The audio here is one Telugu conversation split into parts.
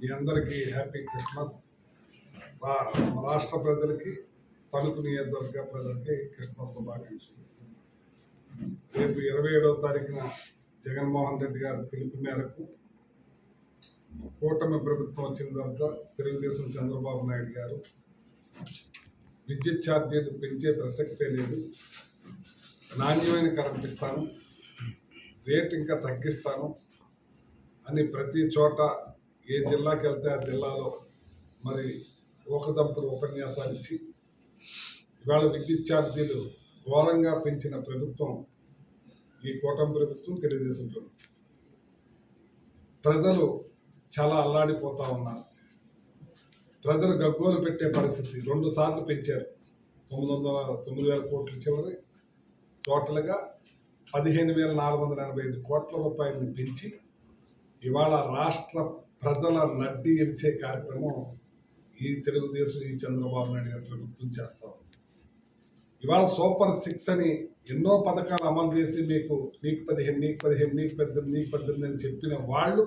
మీ అందరికీ హ్యాపీ క్రిస్మస్. రాష్ట్ర ప్రజలకి తణుకు నియోజకవర్గ ప్రజలకి క్రిస్మస్ శుభాకాంక్షలు. రేపు ఇరవై ఏడవ తారీఖున జగన్మోహన్ రెడ్డి గారి పిలుపు మేరకు కూటమి ప్రభుత్వం వచ్చిన తర్వాత తెలుగుదేశం చంద్రబాబు నాయుడు గారు విద్యుత్ ఛార్జీలు పెంచే ప్రసక్తే లేదు. నాణ్యమైన కరెంట్ ఇస్తాను. రేట్ ఇంకా తగ్గిస్తాను. అని ప్రతి చోట ఏ జిల్లాకి వెళ్తే ఆ జిల్లాలో మరి ఊకదంపుడు ఉపన్యాసాలు ఇచ్చి ఇవాళ విద్యుత్ ఛార్జీలు ఘోరంగా పెంచిన ప్రభుత్వం ఈ కూటమి ప్రభుత్వం తెలుగుదేశం ప్రభుత్వం ప్రజలు చాలా అల్లాడిపోతూ ఉన్నారు. ప్రజలు గగ్గోలు పెట్టే పరిస్థితి రెండు సార్లు పెంచారు. తొమ్మిది వందల తొమ్మిది వేల కోట్ల చివరి టోటల్గా పదిహేను వేల నాలుగు వందల ఎనభై ఐదు కోట్ల రూపాయలను పెంచి ఇవాళ రాష్ట్ర ప్రజల నడ్డి ఎరిచే కార్యక్రమం ఈ తెలుగుదేశం ఈ చంద్రబాబు నాయుడు గారి ప్రభుత్వం చేస్తా ఉంది. ఇవాళ సూపర్ సిక్స్ అని ఎన్నో పథకాలు అమలు చేసి మీకు నీకు పదిహేను నీకు పదిహేను నీకు పద్దెనిమిది నీకు పద్దెనిమిది అని చెప్పిన వాళ్ళు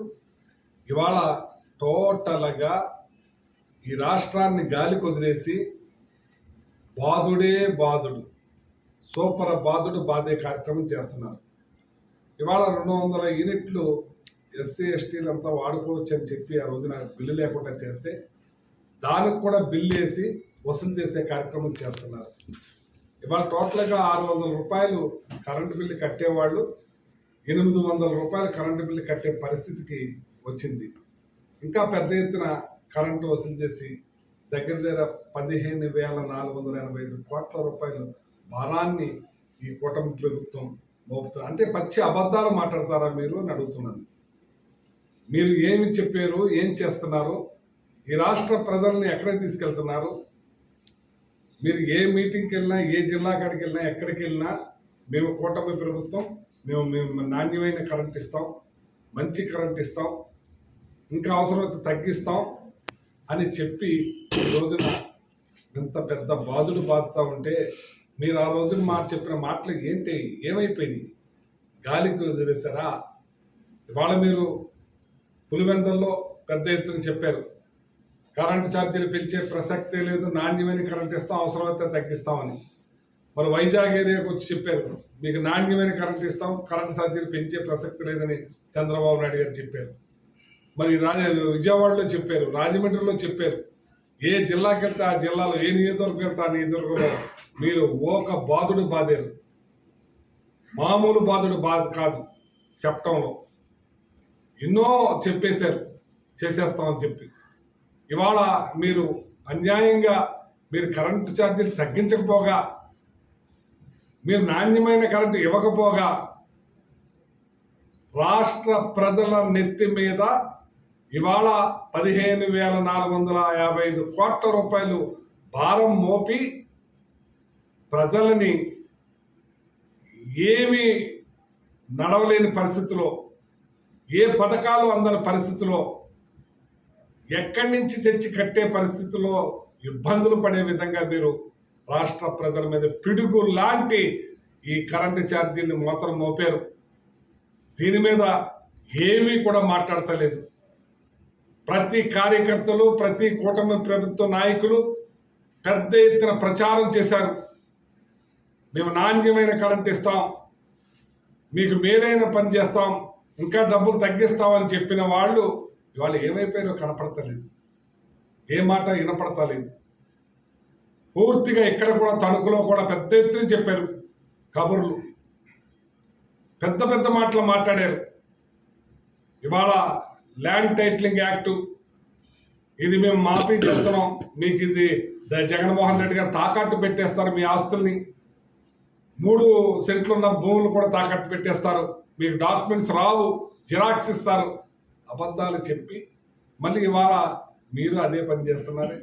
ఇవాళ టోటల్గా ఈ రాష్ట్రాన్ని గాలి కొదిలేసి బాధుడే బాధుడు సూపర్ బాధుడు బాధే కార్యక్రమం చేస్తున్నారు. ఇవాళ రెండు వందల యూనిట్లు ఎస్సీ ఎస్టీలు అంతా వాడుకోవచ్చు అని చెప్పి ఆ రోజున బిల్లు లేకుండా చేస్తే దానికి కూడా బిల్లు వేసి వసూలు చేసే కార్యక్రమం చేస్తున్నారు. ఇవాళ టోటల్గా ఆరు వందల రూపాయలు కరెంటు బిల్లు కట్టేవాళ్ళు ఎనిమిది వందల రూపాయలు కరెంటు బిల్లు కట్టే పరిస్థితికి వచ్చింది. ఇంకా పెద్ద ఎత్తున కరెంటు వసూలు చేసి దగ్గర దగ్గర పదిహేను వేల నాలుగు వందల ఎనభై ఐదు కోట్ల రూపాయలు భారాన్ని ఈ కూటమి ప్రభుత్వం మోపుతుంది అంటే పచ్చి అబద్ధాలు మాట్లాడతారా మీరు అని అడుగుతున్నాను. మీరు ఏమి చెప్పారు ఏం చేస్తున్నారు ఈ రాష్ట్ర ప్రజల్ని ఎక్కడ తీసుకెళ్తున్నారు? మీరు ఏ మీటింగ్కి వెళ్ళినా ఏ జిల్లా కాడికి వెళ్ళినా ఎక్కడికి వెళ్ళినా మేము కూటమి ప్రభుత్వం మేము మేము నాణ్యమైన కరెంట్ ఇస్తాం మంచి కరెంట్ ఇస్తాం ఇంకా అవసరమైతే తగ్గిస్తాం అని చెప్పి ఈ రోజున ఇంత పెద్ద బాధలు బాధుతూ ఉంటే మీరు ఆ రోజున మా చెప్పిన మాటలు ఏంటి? ఏమైపోయింది గాలికి వదిలేశారా? ఇవాళ మీరు పులివెందల్లో పెద్ద ఎత్తున చెప్పారు. కరెంటు ఛార్జీలు పెంచే ప్రసక్తే లేదు నాణ్యమైన కరెంట్ ఇస్తాం అవసరమైతే తగ్గిస్తామని. మరి వైజాగ్ ఏరియాకు వచ్చి చెప్పారు. మీకు నాణ్యమైన కరెంట్ ఇస్తాం కరెంటు ఛార్జీలు పెంచే ప్రసక్తి లేదని చంద్రబాబు నాయుడు గారు చెప్పారు. మరి రాజ విజయవాడలో చెప్పారు రాజమండ్రిలో చెప్పారు. ఏ జిల్లాకి వెళ్తే ఆ జిల్లాలో ఏ నియోజకవర్గం వెళ్తే ఆ నియోజకవర్గంలో మీరు ఓక బాధుడు బాధారు. మామూలు బాధుడు బాధ కాదు చెప్పటంలో. ఎన్నో చెప్పేశారు చేసేస్తామని చెప్పి. ఇవాళ మీరు అన్యాయంగా మీరు కరెంటు ఛార్జీలు తగ్గించకపోగా మీరు నాణ్యమైన కరెంటు ఇవ్వకపోగా రాష్ట్ర ప్రజల నెత్తి మీద ఇవాళ పదిహేను వేల నాలుగు వందల యాభై ఐదు కోట్ల రూపాయలు భారం మోపి ప్రజలని ఏమీ నడవలేని పరిస్థితిలో ఏ పథకాలు అందని పరిస్థితిలో ఎక్కడి నుంచి తెచ్చి కట్టే పరిస్థితిలో ఇబ్బందులు పడే విధంగా మీరు రాష్ట్ర ప్రజల మీద పిడుగు లాంటి ఈ కరెంటు ఛార్జీలు మాత్రం మోపారు. దీని మీద ఏమీ కూడా మాట్లాడతలేదు. ప్రతి కార్యకర్తలు ప్రతి కూటమి ప్రభుత్వ నాయకులు పెద్ద ఎత్తున ప్రచారం చేశారు. మేము నాణ్యమైన కరెంట్ ఇస్తాం మీకు మేలైన పని చేస్తాం ఇంకా డబ్బులు తగ్గిస్తామని చెప్పిన వాళ్ళు ఇవాళ ఏమైపోయారో కనపడతలేదు. ఏ మాట వినపడతలేదు. పూర్తిగా ఇక్కడ కూడా తణుకులో కూడా పెద్ద ఎత్తున చెప్పారు కబుర్లు. పెద్ద పెద్ద మాటలు మాట్లాడారు. ఇవాళ ల్యాండ్ టైటిలింగ్ యాక్టు ఇది మేము మాఫీ చేస్తున్నాం మీకు ఇది జగన్మోహన్ రెడ్డి గారు తాకట్టు పెట్టేస్తారు మీ ఆస్తుల్ని. మూడు సెంట్లు ఉన్న భూములు కూడా తాకట్టు పెట్టేస్తారు. మీకు డాక్యుమెంట్స్ రావు జిరాక్స్ ఇస్తారు అబద్ధాలు చెప్పి మళ్ళీ ఇవాళ మీరు అదే పని చేస్తున్నారే?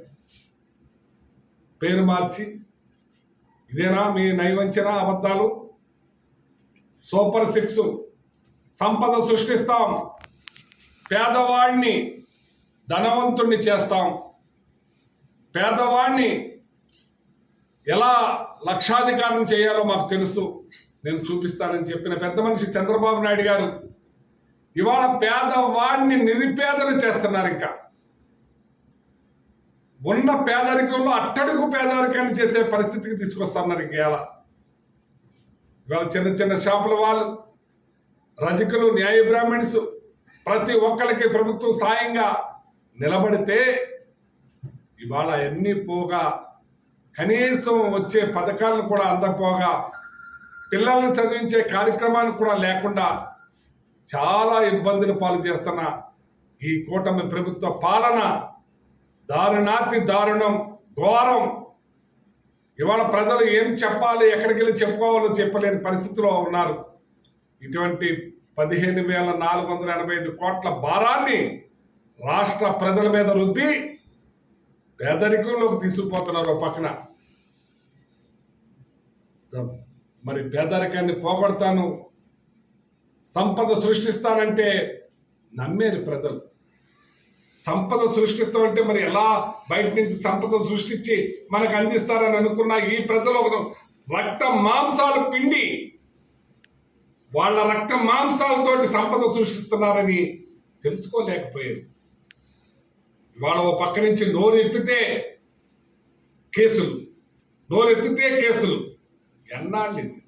పేరు మార్చి ఇదేనా మీ నైవంచన అబద్ధాలు? సూపర్ సిక్స్ సంపద సృష్టిస్తాం పేదవాడిని ధనవంతుణ్ణి చేస్తాం. పేదవాడిని ఎలా లక్షాధికారం చేయాలో మాకు తెలుసు. నేను చూపిస్తానని చెప్పిన పెద్ద మనిషి చంద్రబాబు నాయుడు గారు ఇవాళ పేదవాడిని నిరుపేదలు చేస్తున్నారు ఇంకా. ఉన్న పేదరికంలో అట్టడుగు పేదరికాన్ని చేసే పరిస్థితికి తీసుకొస్తున్నారు ఇంకేళ ఇవాళ. చిన్న చిన్న షాపుల వాళ్ళు రజకులు న్యాయ బ్రాహ్మణ్స్ ప్రతి ఒక్కరికి ప్రభుత్వం సాయంగా నిలబడితే ఇవాళ ఎన్ని పోగా కనీసం వచ్చే పథకాలను కూడా అందకపోగా పిల్లల్ని చదివించే కార్యక్రమాన్ని కూడా లేకుండా చాలా ఇబ్బందులు పాలు చేస్తున్న ఈ కూటమి ప్రభుత్వ పాలన దారుణాతి దారుణం ఘోరం. ఇవాళ ప్రజలు ఏం చెప్పాలి ఎక్కడికి వెళ్ళి చెప్పుకోవాలో చెప్పలేని పరిస్థితిలో ఉన్నారు. ఇటువంటి పదిహేను వేల నాలుగు వందల ఎనభై ఐదు కోట్ల భారాన్ని రాష్ట్ర ప్రజల మీద రుద్ది పేదరికంలోకి తీసుకుపోతున్నారు పక్కన. మరి పేదరికాన్ని పోగొడతాను సంపద సృష్టిస్తానంటే నమ్మేరు ప్రజలు. సంపద సృష్టిస్తామంటే మరి ఎలా బయట నుంచి సంపద సృష్టించి మనకు అందిస్తారని అనుకున్న ఈ ప్రజలు ఒక రక్త మాంసాలు పిండి వాళ్ళ రక్త మాంసాలతోటి సంపద సృష్టిస్తున్నారని తెలుసుకోలేకపోయారు. ఇవాళ ఓ పక్క నుంచి నోరు ఎప్పితే కేసులు నోరు ఎత్తితే కేసులు. ఎన్నాళ్ళు ఇది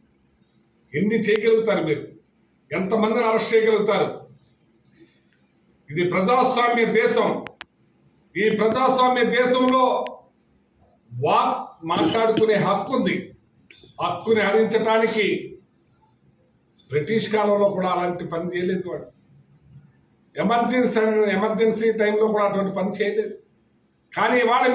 ఎన్ని చేయగలుగుతారు మీరు? ఎంతమందిని అరెస్ట్ చేయగలుగుతారు? ఇది ప్రజాస్వామ్య దేశం. ఈ ప్రజాస్వామ్య దేశంలో వాక్ మాట్లాడుకునే హక్కు ఉంది. హక్కుని హరించటానికి బ్రిటిష్ కాలంలో కూడా అలాంటి పని చేయలేదు వాడు. ఎమర్జెన్సీ ఎమర్జెన్సీ టైంలో కూడా అటువంటి పని చేయలేదు. కానీ వాళ్ళ